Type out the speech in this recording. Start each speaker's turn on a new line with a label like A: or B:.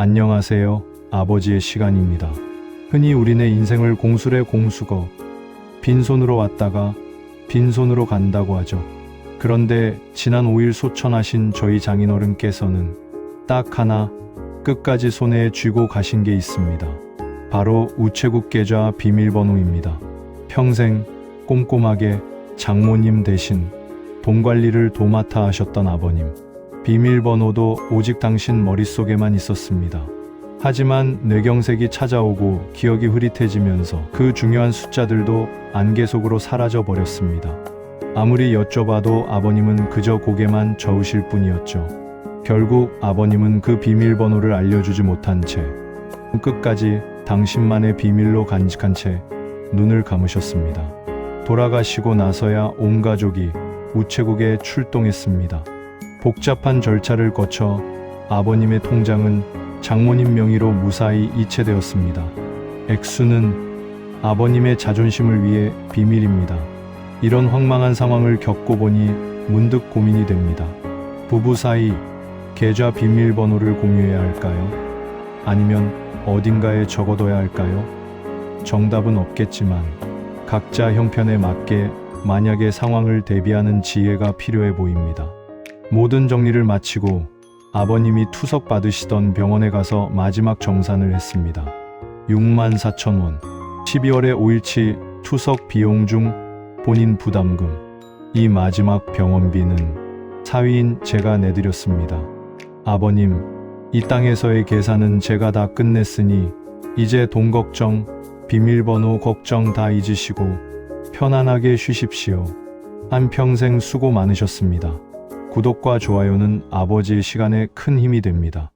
A: 안녕하세요. 아버지의 시간입니다. 흔히 우리네 인생을 공술의 공수거, 빈손으로 왔다가 빈손으로 간다고 하죠. 그런데 지난 5일 소천하신 저희 장인어른께서는 딱 하나 끝까지 손에 쥐고 가신 게 있습니다. 바로 우체국 계좌 비밀번호입니다. 평생 꼼꼼하게 장모님 대신 돈 관리를 도맡아 하셨던 아버님. 비밀번호도 오직 당신 머릿속에만 있었습니다. 하지만 뇌경색이 찾아오고 기억이 흐릿해지면서 그 중요한 숫자들도 안개 속으로 사라져 버렸습니다. 아무리 여쭤봐도 아버님은 그저 고개만 저으실 뿐이었죠. 결국 아버님은 그 비밀번호를 알려주지 못한 채 끝까지 당신만의 비밀로 간직한 채 눈을 감으셨습니다. 돌아가시고 나서야 온 가족이 우체국에 출동했습니다. 복잡한 절차를 거쳐 아버님의 통장은 장모님 명의로 무사히 이체되었습니다. 액수는 아버님의 자존심을 위해 비밀입니다. 이런 황망한 상황을 겪고 보니 문득 고민이 됩니다. 부부 사이 계좌 비밀번호를 공유해야 할까요? 아니면 어딘가에 적어둬야 할까요? 정답은 없겠지만 각자 형편에 맞게 만약의 상황을 대비하는 지혜가 필요해 보입니다. 모든 정리를 마치고 아버님이 투석 받으시던 병원에 가서 마지막 정산을 했습니다. 6만 4천 원. 12월에 5일치 투석 비용 중 본인 부담금. 이 마지막 병원비는 사위인 제가 내드렸습니다. 아버님, 이 땅에서의 계산은 제가 다 끝냈으니 이제 돈 걱정, 비밀번호 걱정 다 잊으시고 편안하게 쉬십시오. 한평생 수고 많으셨습니다. 구독과 좋아요는 아버지의 시간에 큰 힘이 됩니다.